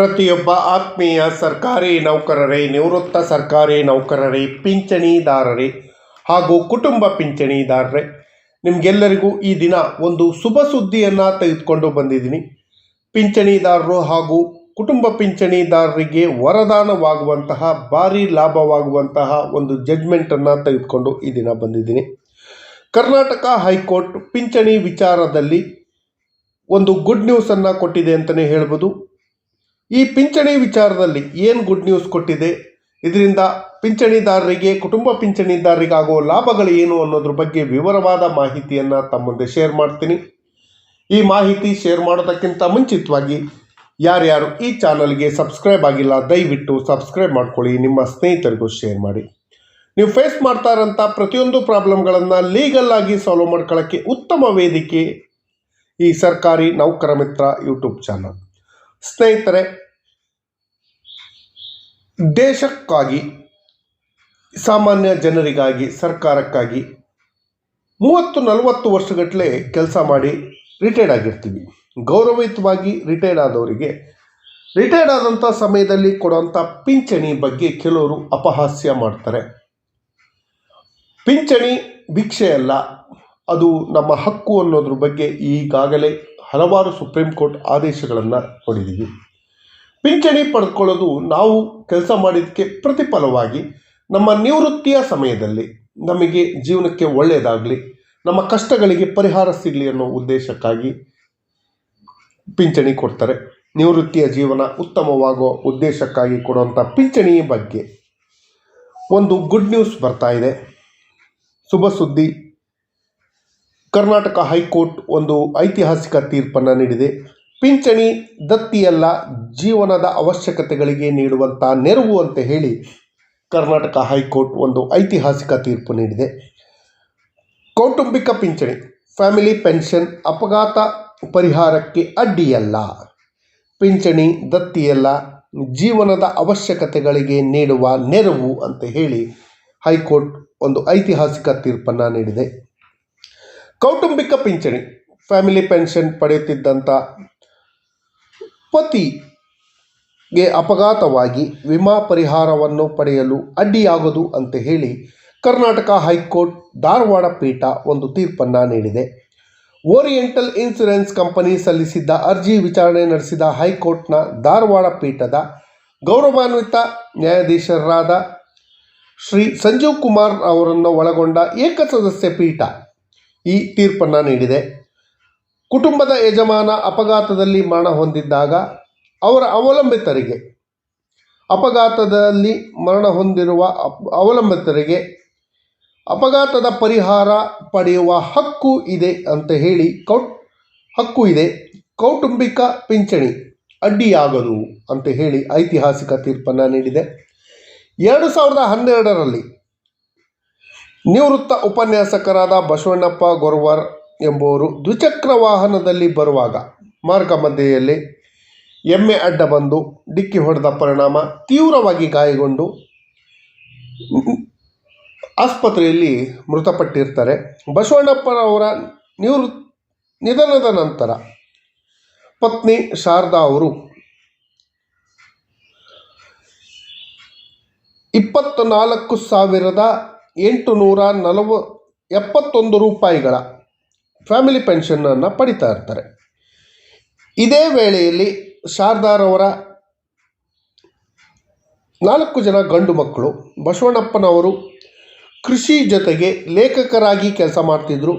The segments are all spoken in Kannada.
ಪ್ರತಿಯೊಬ್ಬ ಆತ್ಮೀಯ ಸರ್ಕಾರಿ ನೌಕರರೇ, ನಿವೃತ್ತ ಸರ್ಕಾರಿ ನೌಕರರೇ, ಪಿಂಚಣಿದಾರರೇ ಹಾಗೂ ಕುಟುಂಬ ಪಿಂಚಣಿದಾರರೇ, ನಿಮಗೆಲ್ಲರಿಗೂ ಈ ದಿನ ಒಂದು ಶುಭ ಸುದ್ದಿಯನ್ನು ತೆಗೆದುಕೊಂಡು ಬಂದಿದ್ದೀನಿ. ಪಿಂಚಣಿದಾರರು ಹಾಗೂ ಕುಟುಂಬ ಪಿಂಚಣಿದಾರರಿಗೆ ವರದಾನವಾಗುವಂತಹ, ಭಾರಿ ಲಾಭವಾಗುವಂತಹ ಒಂದು ಜಡ್ಜ್ಮೆಂಟನ್ನು ತೆಗೆದುಕೊಂಡು ಈ ದಿನ ಬಂದಿದ್ದೀನಿ. ಕರ್ನಾಟಕ ಹೈಕೋರ್ಟ್ ಪಿಂಚಣಿ ವಿಚಾರದಲ್ಲಿ ಒಂದು ಗುಡ್ ನ್ಯೂಸನ್ನು ಕೊಟ್ಟಿದೆ ಅಂತಲೇ ಹೇಳ್ಬೋದು. ಈ ಪಿಂಚಣಿ ವಿಚಾರದಲ್ಲಿ ಏನು ಗುಡ್ ನ್ಯೂಸ್ ಕೊಟ್ಟಿದೆ? ಇದರಿಂದ ಪಿಂಚಣಿದಾರರಿಗೆ, ಕುಟುಂಬ ಪಿಂಚಣಿದಾರರಿಗಾಗುವ ಲಾಭಗಳು ಏನು ಅನ್ನೋದ್ರ ಬಗ್ಗೆ ವಿವರವಾದ ಮಾಹಿತಿಯನ್ನು ತಮ್ಮ ಮುಂದೆ ಶೇರ್ ಮಾಡ್ತೀನಿ. ಈ ಮಾಹಿತಿ ಶೇರ್ ಮಾಡೋದಕ್ಕಿಂತ ಮುಂಚಿತವಾಗಿ ಯಾರ್ಯಾರು ಈ ಚಾನಲ್ಗೆ ಸಬ್ಸ್ಕ್ರೈಬ್ ಆಗಿಲ್ಲ, ದಯವಿಟ್ಟು ಸಬ್ಸ್ಕ್ರೈಬ್ ಮಾಡ್ಕೊಳ್ಳಿ. ನಿಮ್ಮ ಸ್ನೇಹಿತರಿಗೂ ಶೇರ್ ಮಾಡಿ. ನೀವು ಫೇಸ್ ಮಾಡ್ತಾ ಇರೋಂಥ ಪ್ರತಿಯೊಂದು ಪ್ರಾಬ್ಲಮ್ಗಳನ್ನು ಲೀಗಲ್ ಆಗಿ ಸಾಲ್ವ್ ಮಾಡ್ಕೊಳ್ಳೋಕ್ಕೆ ಉತ್ತಮ ವೇದಿಕೆ ಈ ಸರ್ಕಾರಿ ನೌಕರ ಮಿತ್ರ ಯೂಟ್ಯೂಬ್ ಚಾನಲ್ ಸ್ನೇಹಿತರೆ, ದೇಶಕ್ಕಾಗಿ, ಸಾಮಾನ್ಯ ಜನರಿಗಾಗಿ, ಸರ್ಕಾರಕ್ಕಾಗಿ ಮೂವತ್ತು, ನಲವತ್ತು ವರ್ಷಗಟ್ಟಲೆ ಕೆಲಸ ಮಾಡಿ ರಿಟೈರ್ಡ್ ಆಗಿರ್ತೀವಿ. ಗೌರವಯುತವಾಗಿ ರಿಟೈರ್ಡ್ ಆದವರಿಗೆ ರಿಟೈರ್ಡ್ ಆದಂಥ ಸಮಯದಲ್ಲಿ ಕೊಡುವಂಥ ಪಿಂಚಣಿ ಬಗ್ಗೆ ಕೆಲವರು ಅಪಹಾಸ್ಯ ಮಾಡ್ತಾರೆ. ಪಿಂಚಣಿ ಭಿಕ್ಷೆ ಅಲ್ಲ, ಅದು ನಮ್ಮ ಹಕ್ಕು ಅನ್ನೋದ್ರ ಬಗ್ಗೆ ಈಗಾಗಲೇ ಹಲವಾರು ಸುಪ್ರೀಂ ಕೋರ್ಟ್ ಆದೇಶಗಳನ್ನು ನೋಡಿದ್ದೀವಿ ಪಿಂಚಣಿ ಪಡ್ಕೊಳ್ಳೋದು ನಾವು ಕೆಲಸ ಮಾಡಿದ್ದಕ್ಕೆ ಪ್ರತಿಫಲವಾಗಿ ನಮ್ಮ ನಿವೃತ್ತಿಯ ಸಮಯದಲ್ಲಿ ನಮಗೆ ಜೀವನಕ್ಕೆ ಒಳ್ಳೆಯದಾಗಲಿ ನಮ್ಮ ಕಷ್ಟಗಳಿಗೆ ಪರಿಹಾರ ಸಿಗಲಿ ಅನ್ನೋ ಉದ್ದೇಶಕ್ಕಾಗಿ ಪಿಂಚಣಿ ಕೊಡ್ತಾರೆ. ನಿವೃತ್ತಿಯ ಜೀವನ ಉತ್ತಮವಾಗೋ ಉದ್ದೇಶಕ್ಕಾಗಿ ಕೊಡುವಂಥ ಪಿಂಚಣಿ ಬಗ್ಗೆ ಒಂದು ಗುಡ್ ನ್ಯೂಸ್ ಬರ್ತಾ ಇದೆ. ಶುಭ ಸುದ್ದಿ. ಕರ್ನಾಟಕ ಹೈಕೋರ್ಟ್ ಒಂದು ಐತಿಹಾಸಿಕ ತೀರ್ಪನ್ನು ನೀಡಿದೆ. ಪಿಂಚಣಿ, ದತ್ತಿಯಲ್ಲ ಜೀವನದ ಅವಶ್ಯಕತೆಗಳಿಗೆ ನೀಡುವಂಥ ನೆರವು ಅಂತ ಹೇಳಿ ಕರ್ನಾಟಕ ಹೈಕೋರ್ಟ್ ಒಂದು ಐತಿಹಾಸಿಕ ತೀರ್ಪು ನೀಡಿದೆ. ಕೌಟುಂಬಿಕ ಪಿಂಚಣಿ, ಫ್ಯಾಮಿಲಿ ಪೆನ್ಷನ್ ಅಪಘಾತ ಪರಿಹಾರಕ್ಕೆ ಅಡ್ಡಿಯಲ್ಲ. ಪಿಂಚಣಿ, ದತ್ತಿಯಲ್ಲ ಜೀವನದ ಅವಶ್ಯಕತೆಗಳಿಗೆ ನೀಡುವ ನೆರವು ಅಂತ ಹೇಳಿ ಹೈಕೋರ್ಟ್ ಒಂದು ಐತಿಹಾಸಿಕ ತೀರ್ಪನ್ನು ನೀಡಿದೆ. ಕೌಟುಂಬಿಕ ಪಿಂಚಣಿ ಫ್ಯಾಮಿಲಿ ಪೆನ್ಷನ್ ಪಡೆಯುತ್ತಿದ್ದಂಥ ಪತಿಗೆ ಅಪಘಾತವಾಗಿ ವಿಮಾ ಪರಿಹಾರವನ್ನು ಪಡೆಯಲು ಅಡ್ಡಿಯಾಗದು ಅಂತ ಹೇಳಿ ಕರ್ನಾಟಕ ಹೈಕೋರ್ಟ್ ಧಾರವಾಡ ಪೀಠ ಒಂದು ತೀರ್ಪನ್ನು ನೀಡಿದೆ. ಓರಿಯೆಂಟಲ್ ಇನ್ಶೂರೆನ್ಸ್ ಕಂಪನಿ ಸಲ್ಲಿಸಿದ್ದ ಅರ್ಜಿ ವಿಚಾರಣೆ ನಡೆಸಿದ ಹೈಕೋರ್ಟ್ನ ಧಾರವಾಡ ಪೀಠದ ಗೌರವಾನ್ವಿತ ನ್ಯಾಯಾಧೀಶರಾದ ಶ್ರೀ ಸಂಜೀವ್ ಕುಮಾರ್ ಅವರನ್ನು ಒಳಗೊಂಡ ಏಕಸದಸ್ಯ ಪೀಠ ಈ ತೀರ್ಪನ್ನು ನೀಡಿದೆ. ಕುಟುಂಬದ ಯಜಮಾನ ಅಪಘಾತದಲ್ಲಿ ಮರಣ ಹೊಂದಿದ್ದಾಗ ಅವರ ಅವಲಂಬಿತರಿಗೆ, ಅಪಘಾತದಲ್ಲಿ ಮರಣ ಹೊಂದಿರುವ ಅವಲಂಬಿತರಿಗೆ ಅಪಘಾತದ ಪರಿಹಾರ ಪಡೆಯುವ ಹಕ್ಕು ಇದೆ ಅಂತ ಹೇಳಿ ಕೌಟ್, ಹಕ್ಕು ಇದೆ. ಕೌಟುಂಬಿಕ ಪಿಂಚಣಿ ಅಡ್ಡಿಯಾಗದು ಅಂತ ಹೇಳಿ ಐತಿಹಾಸಿಕ ತೀರ್ಪನ್ನು ನೀಡಿದೆ. ಎರಡು ಸಾವಿರದ ಹನ್ನೆರಡರಲ್ಲಿ ನಿವೃತ್ತ ಉಪನ್ಯಾಸಕರಾದ ಬಸವಣ್ಣಪ್ಪ ಗೊರವರ್ ಎಂಬುವರು ದ್ವಿಚಕ್ರ ವಾಹನದಲ್ಲಿ ಬರುವಾಗ ಮಾರ್ಗ ಮಧ್ಯೆಯಲ್ಲಿ ಎಮ್ಮೆ ಅಡ್ಡ ಬಂದು ಡಿಕ್ಕಿ ಹೊಡೆದ ಪರಿಣಾಮ ತೀವ್ರವಾಗಿ ಗಾಯಗೊಂಡು ಆಸ್ಪತ್ರೆಯಲ್ಲಿ ಮೃತಪಟ್ಟಿರ್ತಾರೆ. ಬಸವಣ್ಣಪ್ಪನವರ ನಿವೃ, ನಿಧನದ ನಂತರ ಪತ್ನಿ ಶಾರದಾ ಅವರು ಇಪ್ಪತ್ತು ನಾಲ್ಕು ಸಾವಿರದ ಎಂಟು ನೂರ ನಲವ ಎಪ್ಪತ್ತೊಂದು ರೂಪಾಯಿಗಳ ಫ್ಯಾಮಿಲಿ ಪೆನ್ಷನ್ನನ್ನು ಪಡಿತಾ ಇರ್ತಾರೆ. ಇದೇ ವೇಳೆಯಲ್ಲಿ ಶಾರದಾರವರ ನಾಲ್ಕು ಜನ ಗಂಡು ಮಕ್ಕಳು ಬಸವಣ್ಣಪ್ಪನವರು ಕೃಷಿ ಜೊತೆಗೆ ಲೇಖಕರಾಗಿ ಕೆಲಸ ಮಾಡ್ತಿದ್ರು.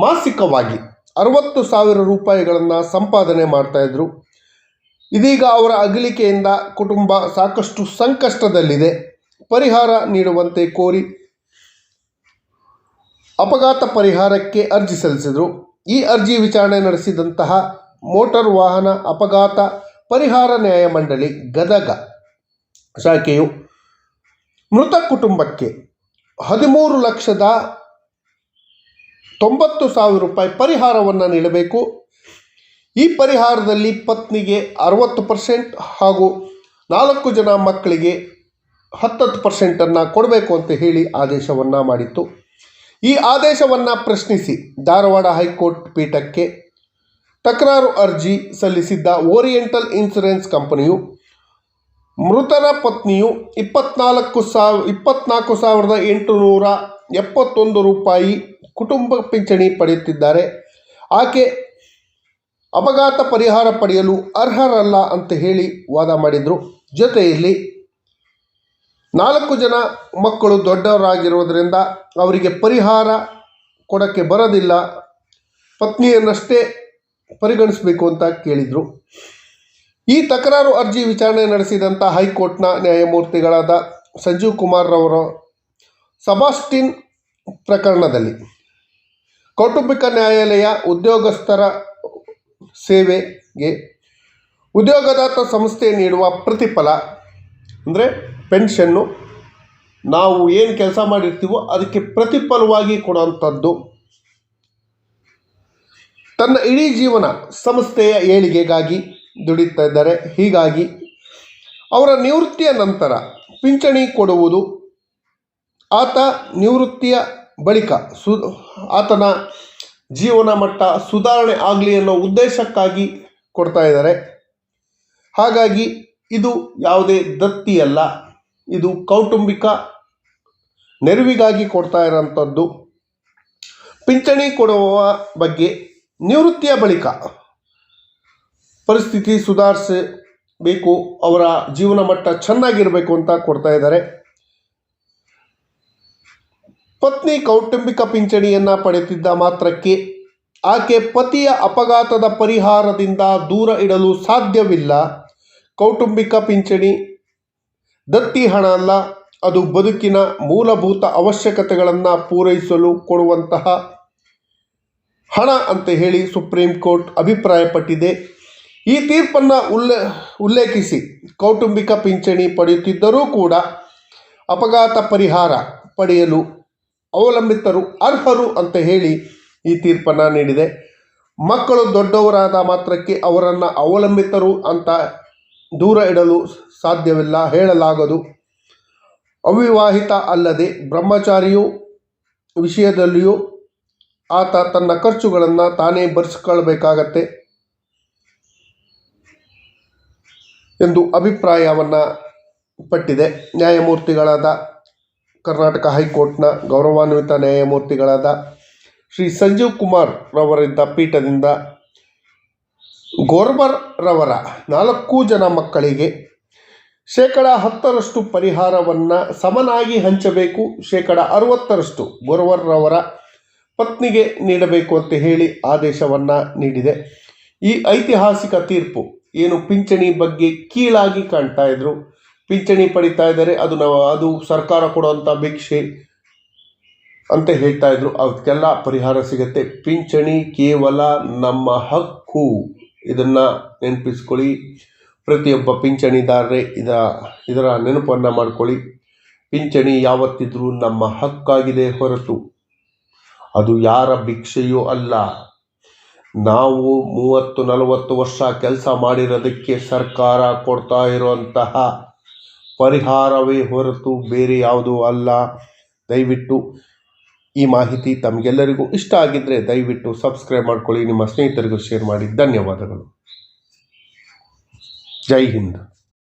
ಮಾಸಿಕವಾಗಿ ಅರವತ್ತು ಸಾವಿರ ರೂಪಾಯಿಗಳನ್ನು ಸಂಪಾದನೆ ಮಾಡ್ತಾಯಿದ್ರು ಇದೀಗ ಅವರ ಅಗಲಿಕೆಯಿಂದ ಕುಟುಂಬ ಸಾಕಷ್ಟು ಸಂಕಷ್ಟದಲ್ಲಿದೆ. ಪರಿಹಾರ ನೀಡುವಂತೆ ಕೋರಿ ಅಪಘಾತ ಪರಿಹಾರಕ್ಕೆ ಅರ್ಜಿ ಸಲ್ಲಿಸಿದರು. ಈ ಅರ್ಜಿ ವಿಚಾರಣೆ ನಡೆಸಿದಂತಹ ಮೋಟಾರ್ ವಾಹನ ಅಪಘಾತ ಪರಿಹಾರ ನ್ಯಾಯಮಂಡಳಿ ಗದಗ ಶಾಖೆಯು ಮೃತ ಕುಟುಂಬಕ್ಕೆ ಹದಿಮೂರು ಲಕ್ಷದ ತೊಂಬತ್ತು ಸಾವಿರ ರೂಪಾಯಿ ಪರಿಹಾರವನ್ನು ನೀಡಬೇಕು. ಈ ಪರಿಹಾರದಲ್ಲಿ ಪತ್ನಿಗೆ ಅರವತ್ತು ಪರ್ಸೆಂಟ್ ಹಾಗೂ ನಾಲ್ಕು ಜನ ಮಕ್ಕಳಿಗೆ ಹತ್ತತ್ತು ಪರ್ಸೆಂಟನ್ನು ಕೊಡಬೇಕು ಅಂತ ಹೇಳಿ ಆದೇಶವನ್ನು ಮಾಡಿತ್ತು. ಈ ಆದೇಶವನ್ನು ಪ್ರಶ್ನಿಸಿ ಧಾರವಾಡ ಹೈಕೋರ್ಟ್ ಪೀಠಕ್ಕೆ ತಕರಾರು ಅರ್ಜಿ ಸಲ್ಲಿಸಿದ್ದ ಓರಿಯೆಂಟಲ್ ಇನ್ಸೂರೆನ್ಸ್ ಕಂಪನಿಯು ಮೃತರ ಪತ್ನಿಯು ಇಪ್ಪತ್ನಾಲ್ಕು ಸಾವ್ ಇಪ್ಪತ್ನಾಲ್ಕು ಸಾವಿರದ ಎಂಟುನೂರ ಎಪ್ಪತ್ತೊಂದು ರೂಪಾಯಿ ಕುಟುಂಬ ಪಿಂಚಣಿ ಪಡೆಯುತ್ತಿದ್ದಾರೆ. ಆಕೆ ಅಪಘಾತ ಪರಿಹಾರ ಪಡೆಯಲು ಅರ್ಹರಲ್ಲ ಅಂತ ಹೇಳಿ ವಾದ ಮಾಡಿದರು. ಜೊತೆಯಲ್ಲಿ ನಾಲ್ಕು ಜನ ಮಕ್ಕಳು ದೊಡ್ಡವರಾಗಿರುವುದರಿಂದ ಅವರಿಗೆ ಪರಿಹಾರ ಕೊಡೋಕ್ಕೆ ಬರೋದಿಲ್ಲ. ಪತ್ನಿಯನ್ನಷ್ಟೇ ಪರಿಗಣಿಸಬೇಕು ಅಂತ ಕೇಳಿದರು. ಈ ತಕರಾರು ಅರ್ಜಿ ವಿಚಾರಣೆ ನಡೆಸಿದಂಥ ಹೈಕೋರ್ಟ್ನ ನ್ಯಾಯಮೂರ್ತಿಗಳಾದ ಸಂಜೀವ್ ಕುಮಾರ್ ರವರ ಸಬಾಸ್ಟಿನ್ ಪ್ರಕರಣದಲ್ಲಿ ಕೌಟುಂಬಿಕ ನ್ಯಾಯಾಲಯ ಉದ್ಯೋಗಸ್ಥರ ಸೇವೆಗೆ ಉದ್ಯೋಗದಾತ ಸಂಸ್ಥೆ ನೀಡುವ ಪ್ರತಿಫಲ, ಅಂದರೆ ಪೆನ್ಷನ್ನು ನಾವು ಏನು ಕೆಲಸ ಮಾಡಿರ್ತೀವೋ ಅದಕ್ಕೆ ಪ್ರತಿಫಲವಾಗಿ ಕೊಡುವಂಥದ್ದು ತನ್ನ ಇಡೀ ಜೀವನ ಸಂಸ್ಥೆಯ ಏಳಿಗೆಗಾಗಿ ದುಡಿತಾ ಇದ್ದಾರೆ. ಹೀಗಾಗಿ ಅವರ ನಿವೃತ್ತಿಯ ನಂತರ ಪಿಂಚಣಿ ಕೊಡುವುದು ಆತ ನಿವೃತ್ತಿಯ ಬಳಿಕ ಸು, ಆತನ ಜೀವನ ಮಟ್ಟ ಸುಧಾರಣೆ ಆಗಲಿ ಅನ್ನೋ ಉದ್ದೇಶಕ್ಕಾಗಿ ಕೊಡ್ತಾ ಇದ್ದಾರೆ. ಹಾಗಾಗಿ ಇದು ಯಾವುದೇ ದತ್ತಿ ಅಲ್ಲ ಇದು ಕೌಟುಂಬಿಕ ನೆರವಿಗಾಗಿ ಕೊಡ್ತಾ ಇರೋಂಥದ್ದು. ಪಿಂಚಣಿ ಕೊಡುವ ಬಗ್ಗೆ ನಿವೃತ್ತಿಯ ಬಳಿಕ ಪರಿಸ್ಥಿತಿ ಸುಧಾರಿಸಬೇಕು, ಅವರ ಜೀವನ ಮಟ್ಟ ಚೆನ್ನಾಗಿರಬೇಕು ಅಂತ ಕೊಡ್ತಾ ಇದ್ದಾರೆ. ಪತ್ನಿ ಕೌಟುಂಬಿಕ ಪಿಂಚಣಿಯನ್ನು ಪಡೆಯುತ್ತಿದ್ದ ಮಾತ್ರಕ್ಕೆ ಆಕೆ ಪತಿಯ ಅಪಘಾತದ ಪರಿಹಾರದಿಂದ ದೂರ ಇಡಲು ಸಾಧ್ಯವಿಲ್ಲ. ಕೌಟುಂಬಿಕ ಪಿಂಚಣಿ ದತ್ತಿ ಹಣ ಅಲ್ಲ, ಅದು ಬದುಕಿನ ಮೂಲಭೂತ ಅವಶ್ಯಕತೆಗಳನ್ನು ಪೂರೈಸಲು ಕೊಡುವಂತಹ ಹಣ ಅಂತ ಹೇಳಿ ಸುಪ್ರೀಂ ಕೋರ್ಟ್ ಅಭಿಪ್ರಾಯಪಟ್ಟಿದೆ. ಈ ತೀರ್ಪನ್ನು ಉಲ್ಲೇ, ಉಲ್ಲೇಖಿಸಿ, ಕೌಟುಂಬಿಕ ಪಿಂಚಣಿ ಪಡೆಯುತ್ತಿದ್ದರೂ ಕೂಡ ಅಪಘಾತ ಪರಿಹಾರ ಪಡೆಯಲು ಅವಲಂಬಿತರು ಅರ್ಹರು ಅಂತ ಹೇಳಿ ಈ ತೀರ್ಪನ್ನು ನೀಡಿದೆ. ಮಕ್ಕಳು ದೊಡ್ಡವರಾದ ಮಾತ್ರಕ್ಕೆ ಅವರನ್ನು ಅವಲಂಬಿತರು ಅಂತ ದೂರ ಇಡಲು ಸಾಧ್ಯವಿಲ್ಲ, ಹೇಳಲಾಗದು. ಅವಿವಾಹಿತ ಅಲ್ಲದೆ ಬ್ರಹ್ಮಚಾರಿಯು ವಿಷಯದಲ್ಲಿಯೂ ಆತ ತನ್ನ ಖರ್ಚುಗಳನ್ನು ತಾನೇ ಭರಿಸ್ಕೊಳ್ಬೇಕಾಗತ್ತೆ ಎಂದು ಅಭಿಪ್ರಾಯವನ್ನು ಪಟ್ಟಿದೆ. ನ್ಯಾಯಮೂರ್ತಿಗಳಾದ ಕರ್ನಾಟಕ ಹೈಕೋರ್ಟ್ನ ಗೌರವಾನ್ವಿತ ನ್ಯಾಯಮೂರ್ತಿಗಳಾದ ಶ್ರೀ ಸಂಜೀವ್ ಕುಮಾರ್ ರವರಿದ್ದ ಪೀಠದಿಂದ ಗೋರ್ಬರ್ ರವರ ನಾಲ್ಕು ಜನ ಮಕ್ಕಳಿಗೆ ಶೇಕಡ ಹತ್ತರಷ್ಟು ಪರಿಹಾರವನ್ನು ಸಮನಾಗಿ ಹಂಚಬೇಕು, ಶೇಕಡ ಅರವತ್ತರಷ್ಟು ಗೋರ್ವರ್ರವರ ಪತ್ನಿಗೆ ನೀಡಬೇಕು ಅಂತ ಹೇಳಿ ಆದೇಶವನ್ನು ನೀಡಿದೆ. ಈ ಐತಿಹಾಸಿಕ ತೀರ್ಪು ಏನು ಪಿಂಚಣಿ ಬಗ್ಗೆ ಕೀಳಾಗಿ ಕಾಣ್ತಾ ಇದ್ರು. ಪಿಂಚಣಿ ಪಡಿತಾ ಇದ್ದಾರೆ, ಅದು ನಾವು, ಅದು ಸರ್ಕಾರ ಕೊಡುವಂಥ ಭಿಕ್ಷೆ ಅಂತ ಹೇಳ್ತಾ ಇದ್ರು. ಅದಕ್ಕೆಲ್ಲ ಪರಿಹಾರ ಸಿಗುತ್ತೆ. ಪಿಂಚಣಿ ಕೇವಲ ನಮ್ಮ ಹಕ್ಕು. ಇದನ್ನು ನೆನಪಿಸ್ಕೊಳ್ಳಿ. ಪ್ರತಿಯೊಬ್ಬ ಪಿಂಚಣಿದಾರರೇ ಇದ, ಇದರ ನೆನಪನ್ನು ಮಾಡಿಕೊಳ್ಳಿ. ಪಿಂಚಣಿ ಯಾವತ್ತಿದ್ರೂ ನಮ್ಮ ಹಕ್ಕಾಗಿದೆ ಹೊರತು. ಅದು ಯಾರ ಭಿಕ್ಷೆಯೂ ಅಲ್ಲ. ನಾವು ಮೂವತ್ತು, ನಲವತ್ತು ವರ್ಷ ಕೆಲಸ ಮಾಡಿರೋದಕ್ಕೆ ಸರ್ಕಾರ ಕೊಡ್ತಾ ಇರುವಂತಹ ಪರಿಹಾರವೇ ಹೊರತು ಬೇರೆ ಯಾವುದೂ ಅಲ್ಲ. ದಯವಿಟ್ಟು ಈ ಮಾಹಿತಿ ತಮಗೆಲ್ಲರಿಗೂ ಇಷ್ಟ ಆಗಿದ್ದರೆ ದಯವಿಟ್ಟು ಸಬ್ಸ್ಕ್ರೈಬ್ ಮಾಡ್ಕೊಳ್ಳಿ, ನಿಮ್ಮ ಸ್ನೇಹಿತರಿಗೂ ಶೇರ್ ಮಾಡಿ. ಧನ್ಯವಾದಗಳು. ಜೈ ಹಿಂದ್.